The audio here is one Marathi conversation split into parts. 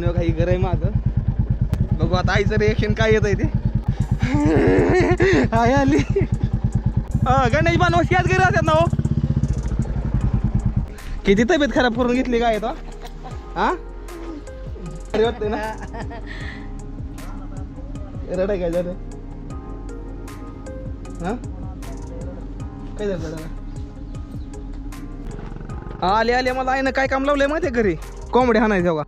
पाहुणे काही घर आहे मागं. बघू आता आईचं रिएक्शन काय येत आहे ते. आई आली. हा, गणेश बांधव याच घरी राहतात ना हो. किती तब्येत खराब करून घेतली काय तो हा अरे वाटतंय ना. रडाय काय झालं? हा? काय झालं आले आले मला आईनं काय काम लावलंय माहिती घरी? कोंबडी हाणायचं का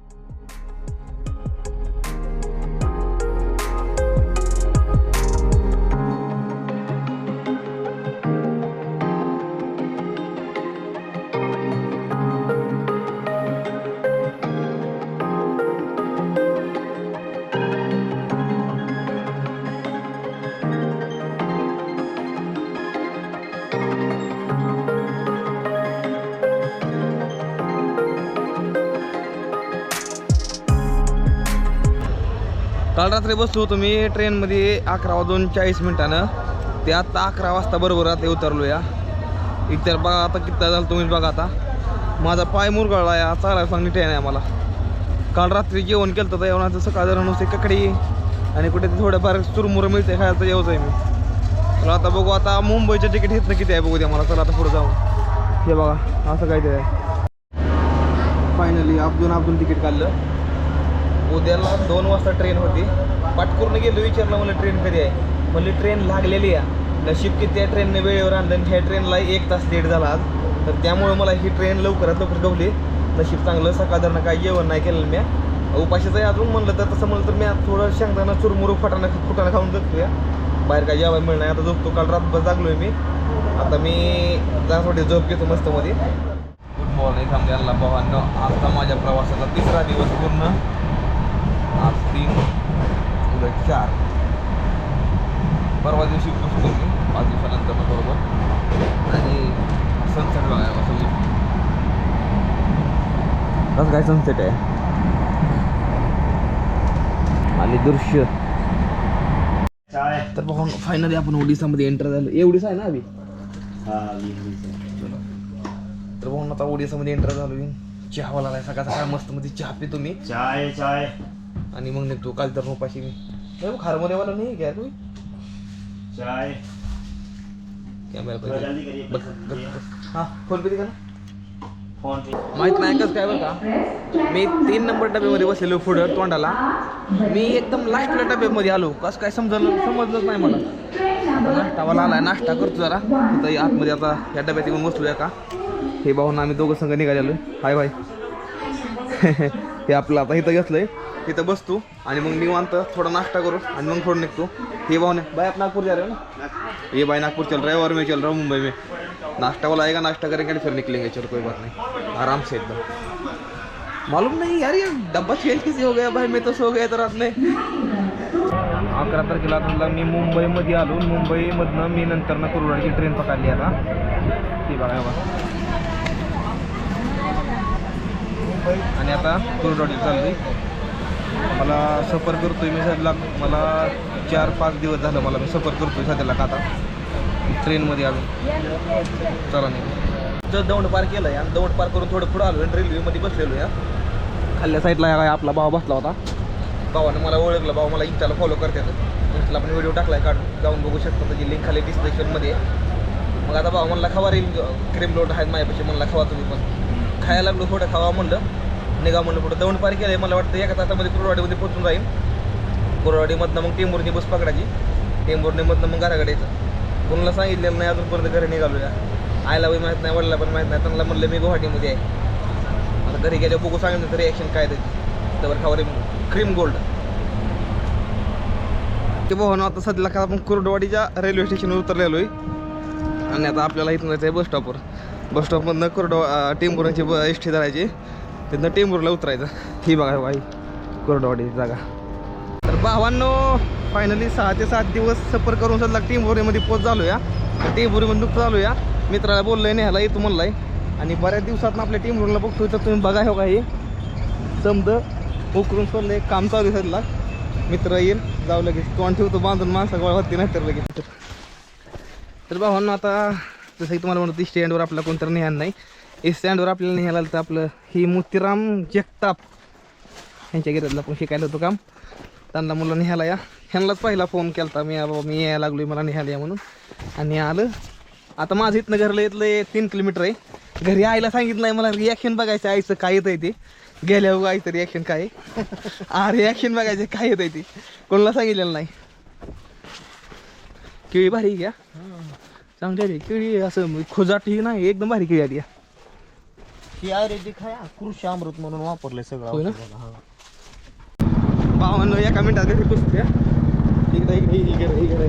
काल रात्री बसलो होतो मी ट्रेनमध्ये अकरा वाजून चाळीस मिनिटानं. ते आत्ता अकरा वाजता बरोबर आता उतरलो या इतर बघा आता किती झालं तुम्हीच बघा आता. माझा पाय मुरगळला या चालायला चांगली ट्रेन आहे आम्हाला. काल रात्री जेवण केलं तर जेवणाचं सकाळ जरा नुसते ककडी आणि कुठे थोडंफार चुरमुरं मिळते खायला तर येऊच आहे मी. चला आता बघू आता मुंबईचं तिकीट घेतलं किती आहे बघू द्या मला. चला आता पुढे जाऊ. हे बघा असं काहीतरी आहे. फायनली अब्दून अब्दून तिकीट काढलं. उद्याला दोन वाजता ट्रेन होती. पाटकूरनं गेलो विचारलं मला ट्रेन कधी आहे? म्हणली ट्रेन लागलेली आहे. नशीब की त्या ट्रेनने वेळेवर आणलं आणि ह्या ट्रेनला एक तास लेट झाला आज. तर त्यामुळे मला ही ट्रेन लवकरात लवकर गवली नशीब चांगलं सकाळ काय जेवण नाही केलं मी. उपाशीचं अजून म्हणलं तर तसं म्हणलं तर मी थोडं शेंगदाणा चुरमुरू फटाणा फुटाणा खाऊन जगतो या बाहेर काय जेवायला मिळणार आता झोपतो. काल रातभर जागलोय मी. आता मी जरा झोप घेतो मस्त मध्ये गुड मॉर्निंग समजायला भावांनो आता माझ्या प्रवासाचा तिसरा दिवस पूर्ण. आज तीन उद्या चार परवा दिवशी पोचलो मी पाच दिवसानंतर बरोबर. आणि सनसेट बघायला असं कसं काय सनसेट आहे? आणि दृश्य. चाय तर बघून फायनली आपण ओडिसामध्ये एंटर झालो. एवढीच आहे ना अभि? तर बघून आता ओडिसामध्ये एंटर झालो चहावाला आहे. सकाळ सकाळ मस्त मध्ये चहा पितो मी. चाय चाय. आणि मग निघतो. काल तर उपाशी मी. नाही वाला नाही घ्या तुम्ही चाय कॅमेरा पाहिजे बघ बघ। बघ. हा फोन पे ना? पे. माहीत नाही कसं काय बरं का? मी तीन नंबर डब्यामध्ये बसलेलो पुढं तोंडाला. मी एकदम लास्टला डब्यामध्ये आलो. कसं काय समजलं समजलंच नाही मला. नाश्तावाला आलाय नाश्ता करतो जरा. इथं आतमध्ये आता या डब्यात येऊन बसलोया का हे भाऊन आम्ही दोघं संघ निघालेलो हाय बाय. हे आपलं आता इथं घेतलंय. इथं बसतो आणि मग निवांत थोडा नाश्ता करू आणि मग थोडं निघतो. हे भाऊ ने बाय आप नागपूर जा रहे हो ना? ये भाई नागपुर चल रहा है और मैं चल रहा हूँ मुंबई में. नाश्ता वाला आएगा नाश्ता करेंगे फिर निकलेंगे. चलो कोई बात नहीं. आराम से एकदम. मालूम नहीं यार ये डब्बा चेंज किसी हो गया भाई? मैं तो सो गया था रात में. अकरा तारखेला आता मी मुंबईमध्ये आलो. मुंबईमधनं मी नंतर ना कुरुडाची ट्रेन पकडली आता. ती बघा हे बघा. आणि आता कुरुडाची चाललोय. मला सफर करतोय मी सध्याला मला चार पाच दिवस झालं मला मी सफर करतोय सध्याला का आता. ट्रेनमध्ये अजून. चला नाही जर दौंड पार केलं आहे आणि दौंड पार करून थोडं पुढं आलो आणि रेल्वेमध्ये बसलेलो या. खाल्ल्या साईडला या आपला भाव बसला होता. भावानं मला ओळखलं भाऊ मला इंस्टाला फॉलो करतात. इंस्टाला आपण व्हिडिओ टाकला आहे काढून. जाऊन बघू शकतो त्याची लिंक खाली डिस्क्रिप्शनमध्ये मग आता भाऊ म्हणला खवा रेल क्रीम लोट आहेत माझ्यापाशी. म्हणला खवा तुम्ही पण. खायला लागलो थोडं खावा म्हणलं. निघा म्हणून पुढं. दौंड पार केलं मला वाटतं एका तासामध्ये कुरवाडीमध्ये पोहोचून जाईल कुरवाडीमधनं मग टेंभुर्णी बस पकडायची. टेंबुर्नीमधनं मग घराकडे यायचं कोणाला सांगितलेलं नाही अजूनपर्यंत घरी निघालो या आयला माहीत नाही वडिला पण माहीत नाही. त्यांना म्हणलं मी गुवाहाटीमध्ये आहे. आता घरी गेल्या बघू सांगितलं तर रिॲक्शन काय त्याची. त्यावर खावर क्रीम गोल्ड ते भाऊ आता सध्याला का आपण कुर्डवाडीच्या रेल्वे स्टेशनवर उतरलेलो आहे. आणि आता आपल्याला इथून जायचं आहे बस स्टॉपवर बस स्टॉपमधनं कुरडवा टेंबुराची ब एस टी धरायची. तिथनं टेंबूरला उतरायचं. ही बघा बाई कुर्डवाडीची जागा. तर भावांनो फायनली सहा ते सात दिवस सफर करून सध्या टेंबुरीमध्ये पोच झालो या टेंबुरीमधून चालू या मित्राला बोललोय न्यायला येतो म्हणलाय. आणि बऱ्याच दिवसात आपल्या टेंबूरला बघतोय तर तुम्ही बघा हो काही समद उकरून सोडलं एक काम चालू आहे मित्र येईल जाऊ लगेच. तोंड ठेवतो बांधून माणसं गोळा होती नाही तर लगेच. तर भावांना आता जसं की तुम्हाला म्हणतो स्टँडवर आपला कोणतं न्याय नाही. स्टँडवर आपल्याला न्यायला तर आपलं ही मोतीराम जगताप ह्यांच्या गिऱ्हाईकला पण शिकायला होतं काम. त्यांना मुलं निघायला या. ह्यांनाच पहिला फोन केला होता मी बाबा मी यायला लागलो मला निघायला या म्हणून. आणि आलं. आता माझं इथनं घरला इथलं तीन किलोमीटर आहे. घरी आईला सांगितलं नाही मला रिॲक्शन बघायचं आईचं काय येत आहे ते? गेल्यावर आईचं रिॲक्शन काय आहे. आ रिॲक्शन बघायचं काय येत आहे ते? कोणाला सांगितलेलं नाही. केळी भारी घ्या चांगली केळी असं खुजाट ही नाही एकदम भारी केळी आली आहे. ही आयुर्वेदिक आहे कृषी अमृत म्हणून वापरले सगळं होय ना? औषधाला, हा. बावन्न एका मिनिटात घरी पुसते इकडे इकडे इकडे इकडे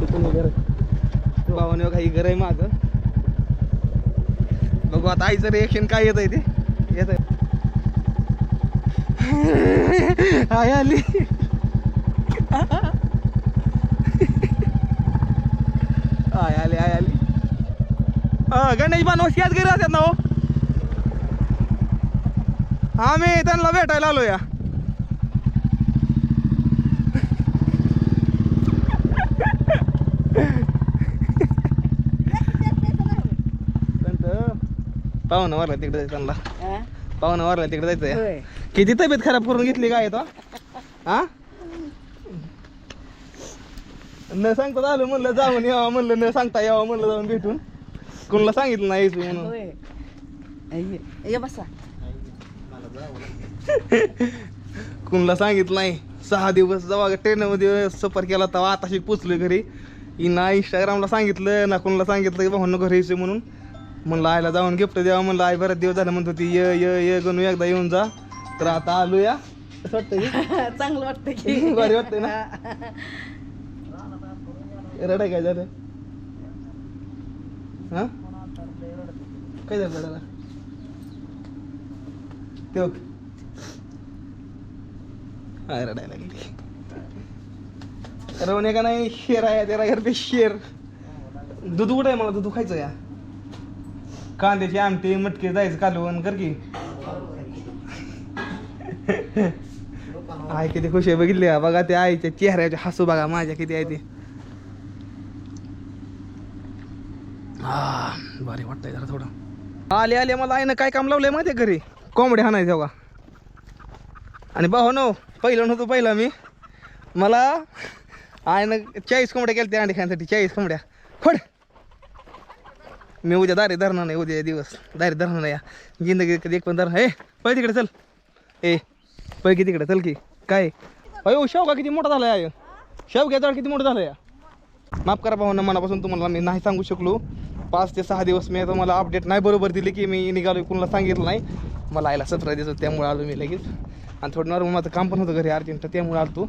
तिथून इकडे बावन्न काही घर आहे माग. बघू आता आईचं रिएक्शन काय येत आहे ते. येत आहे आई आली. आय आली आय आली. अ, गणेश आज घरी राहतात ना हो? आम्ही त्यांना भेटायला आलो या पाहुणं वारला तिकडे जायचं त्यांना. पाहुणं वारला तिकडे जायचंय किती तब्येत खराब करून घेतली काय तो? हा? न सांगता आलं म्हणलं जाऊन यावं म्हणलं न सांगता यावं म्हणलं जाऊन भेटून. कोणाला सांगितलं नाही म्हणून. ये बसा. कुणाला सांगितलं नाही. सहा दिवस जेव्हा ट्रेनमध्ये सफर केला तेव्हा आताशी पोचलो घरी. ही ना इंस्टाग्रामला सांगितलं ना कुणाला सांगितलं की भाऊन घरी यायचं म्हणून. म्हणलं आईला जाऊन गिफ्ट द्यावं म्हणलं आई बऱ्याच दिवस झालं म्हणत होती ये ये ये गणू एकदा येऊन जा. तर आता आलो या कसं वाटतं की? चांगलं वाटतं की. भारी वाटतंय ना? रडाय काय झालं? हा? काय झालं रडायला ते बघ. रडायला लागली रवणे का नाही शेर आहे तेरा घर ते शेर दूध कुठं आहे मला दूध खायचं या कांद्याची आमटी मटके जायचं कालवण कर की आई किती खुशी आहे बघितली बघा ते आईच्या चेहऱ्याचे हसू बघा माझ्या किती आहे ते हा भारी वाटतंय जरा थोडं आले आले मला आईनं काय काम लावलंय माझ्या घरी कोंबड्या हाणायचं बघा. आणि भाऊ हो नो हो, पहिलं नव्हतं पहिलं मी मला आईनं चाळीस कोंबड्या केल्या त्या अंडी खाण्यासाठी चाळीस कोंबड्या. फड. मी उद्या दारी धरणार नाही उद्या दिवस दारी धरणार नाही या. जिंदगी कधी एक पण धरणार हे पळ तिकडे चल. ए पळ की तिकडे चल की. काय? अयो शेवगा किती मोठा झाला आहे शेवग्याचा किती मोठं झालं या. माफ करा पाहून मनापासून तुम्हाला मी नाही सांगू शकलो. पाच ते सहा दिवस मी तुम्हाला अपडेट नाही बरोबर दिली की मी निघालो कुणाला सांगितलं नाही. मला आयला सरप्राईज देतो त्यामुळे आलो मी लगेच. आणि थोडं नॉर्मल माझं काम पण होतं घरी अर्जंट त्यामुळे आलो तू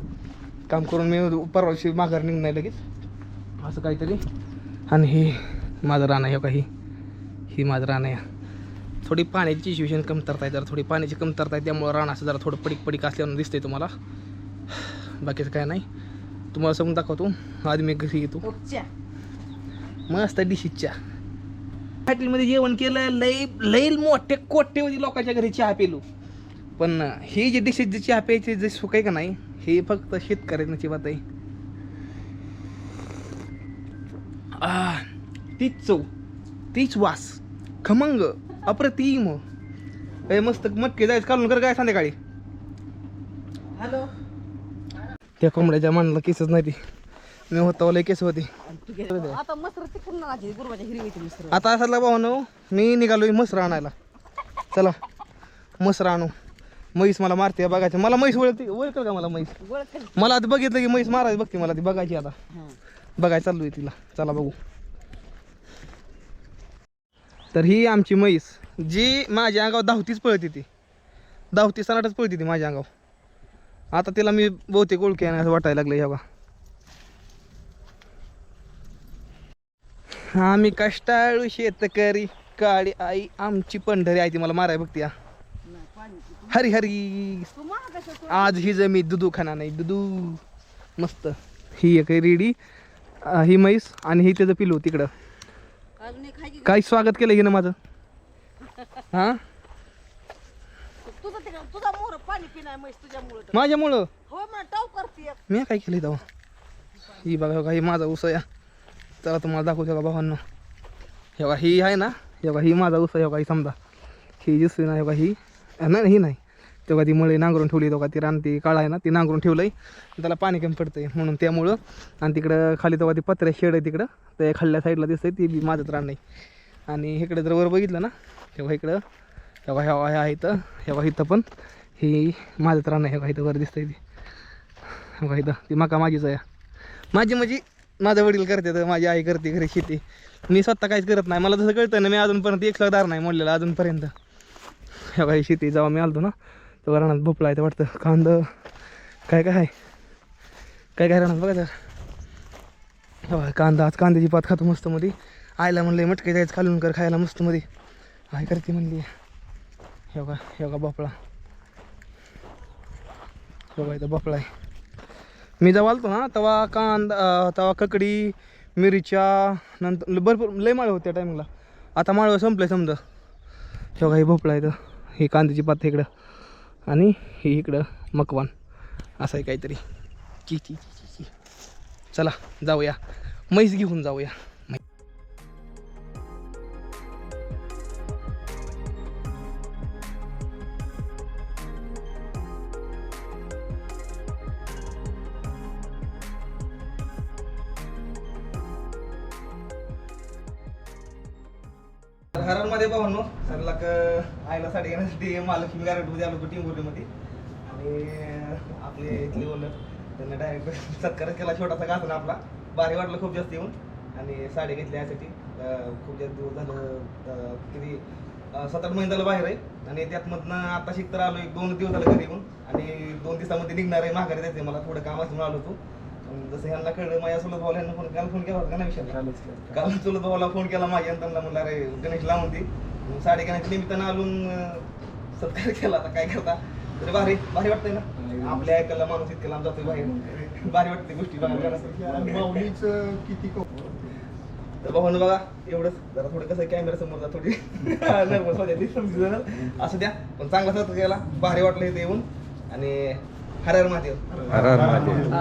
काम करून मी परवा दिवशी माघार निघणार लगेच. असं काहीतरी. आणि ही माझं रान आहे काही ही. माझं रान आहे. थोडी पाण्याची सिच्युएशन कमतरता आहे जरा थोडी पाण्याची कमतरता आहे त्यामुळं रान असं जरा थोडं पडीक पडीक असल्यानं दिसतंय तुम्हाला. बाकीचं काय नाही. तुम्हाला समजून दाखवतो. आधी मी घरी येतो. मस्त डिशीच्या हॉटेलमध्ये जेवण केलं लई लई मोठे कोट्यवधी लोकांच्या घरी चहा पेलो. पण ही जी डिशेस जी चहा प्यायची जे सुख आहे का नाही हे फक्त शेतकऱ्यांची बात आहे. आह, तीच चव तीच वास खमंग अप्रतिम. ए मस्त मटके जायचं काढून कर काय संध्याकाळी? हॅलो. त्या कोंबड्याच्या मांडला केसच नाही ती. मी होता केस होती. आता मसर तिकडून आणायची गुरुबाच्या हिरवीची मसर. आता असला भाऊ मी निघालोय मसरा आणायला. चला मसरा आणू. म्हैस मला मारते बघायचं. मला म्हैस ओळखते ओळखेल का मला म्हैस? मला आता बघितलं की म्हैस मारायची बघते मला ती बघायची आता. बघायला चाललोय तिला. चला बघू. तर ही आमची म्हैस जी माझ्या अंगावर धावतीच पळते ती. धावती सनाटच पळते ती माझ्या अंगावर. आता तिला मी बहुतेक ओळखी असं वाटायला लागलं ह्या बा आम्ही कष्टाळू शेतकरी. काळी आई आमची पंढरी आहे ती मला माराय बघती या. हरी हरी. आज ही जमी दुधू खाना नाही दुधू मस्त. ही एक रेडी ही म्हैस आणि ही त्याचं पिलू तिकडं. काय स्वागत केलं हिनं माझं? हा? तुझं तिकडं तुझा मोर पाणी पिणार म्हैस तुझ्यामुळं तर. माझ्यामुळं? हो म्हणा टाव करते मी काय केलं तेव्हा? ही बघा बघा ही माझा उस या चला तुम्हाला दाखवतो का भावांना. हे बघा ही आहे ना हे बघा ही माझा उस आहे बघा ही समजा. ही दिसते ना हे बघा ही नाही ही नाही. तेव्हा ती मळे नांगरून ठेवली तेव्हा ती रान ती काळा आहे ना ती नांगरून ठेवलं आहे त्याला पाणी कमी पडतंय म्हणून त्यामुळं आणि तिकडं खाली तेव्हा ती पत्र्या शेड आहे तिकडं. ते खाल्ल्या साईडला दिसतंय ती बी माझंच रान नाही आणि इकडे जर वर बघितलं ना तेव्हा इकडं हेवा ह्या ह्या इथं हेवा इथं पण ही माझंच रान आहे ह्या इथं वर दिसतंय ती. ह्या इथं ती मका माझीच आहे. माझी म्हणजे माझा वडील करते तर माझी आई करते घरी शेती. मी स्वतः काहीच करत नाही. मला जसं कळतं ना मी अजूनपर्यंत एक दार नाही मोडलेला अजूनपर्यंत. ह्या काही शेती जेव्हा मी आलतो ना तेव्हा रानात भोपळा आहे ते वाटतं. कांद काय काय आहे? काय काय रानात बघा तर कांदा आज कांद्याची पात खातो मस्त मध्ये आईला म्हणलं मटके जायचं खालून कर खायला मस्त मध्ये आय करते म्हणली. योगा योगा भोपळा. बघा इथं भोपळा आहे. मी जेव्हा आलतो ना तेव्हा कांदा तेव्हा ककडी मिरच्या नंतर भरपूर लय माळ होत्या टायमिंगला. आता माळवं संपलं समजा. तेव्हा काही हे भोपळा इथं हे कांद्याची पात इकडं. आणि हे इकडं मकवान. असं आहे काहीतरी. ची ची ची ची. चला जाऊया. म्हैस घेऊन जाऊया. घरांमध्ये पाहून सरला आईला साडी घेण्यासाठी महालक्ष्मी गारटमध्ये आलो होतो टिंबुर्लीमध्ये आणि आपले इथले ओनर त्यांना डायरेक्ट सत्कार केला छोटासा घासला आपला. भारी वाटलं खूप जास्त येऊन. आणि साडी घेतली यासाठी. खूप जास्त दिवस झालं किती सात आठ महिने झालं बाहेर आहे. आणि त्यातमधनं आता शिकतर आलो एक दोन दिवस झालं घरी येऊन. आणि दोन दिवसामध्ये निघणार आहे माघारी जायचं मला. थोडं काम असं आलो होतो. जसं ह्यांना कळलं माझ्या सोबत भाऊ ह्यांना फोन काल फोन केला होता का नाही विषय काल. चुलत भावाला फोन केला माझ्या त्यांना म्हणलं अरे गणेश लावून ती साडी घेण्याच्या निमित्तानं आलून सत्कार केला आता काय करता? तरी भारी भारी वाटतंय ना? आपल्या ऐकायला माणूस इतकं लांब जातोय बाहेर. भारी वाटते गोष्टी बघायला. माऊलीच किती तर भाऊन बघा एवढंच. जरा थोडं कसं कॅमेरा समोर जा थोडी. नर्वस होत्या ती समजू जरा. असू द्या. पण चांगला सत्कार केला. भारी वाटलं इथे येऊन. आणि हर हर महादेव. हर हर महादेव.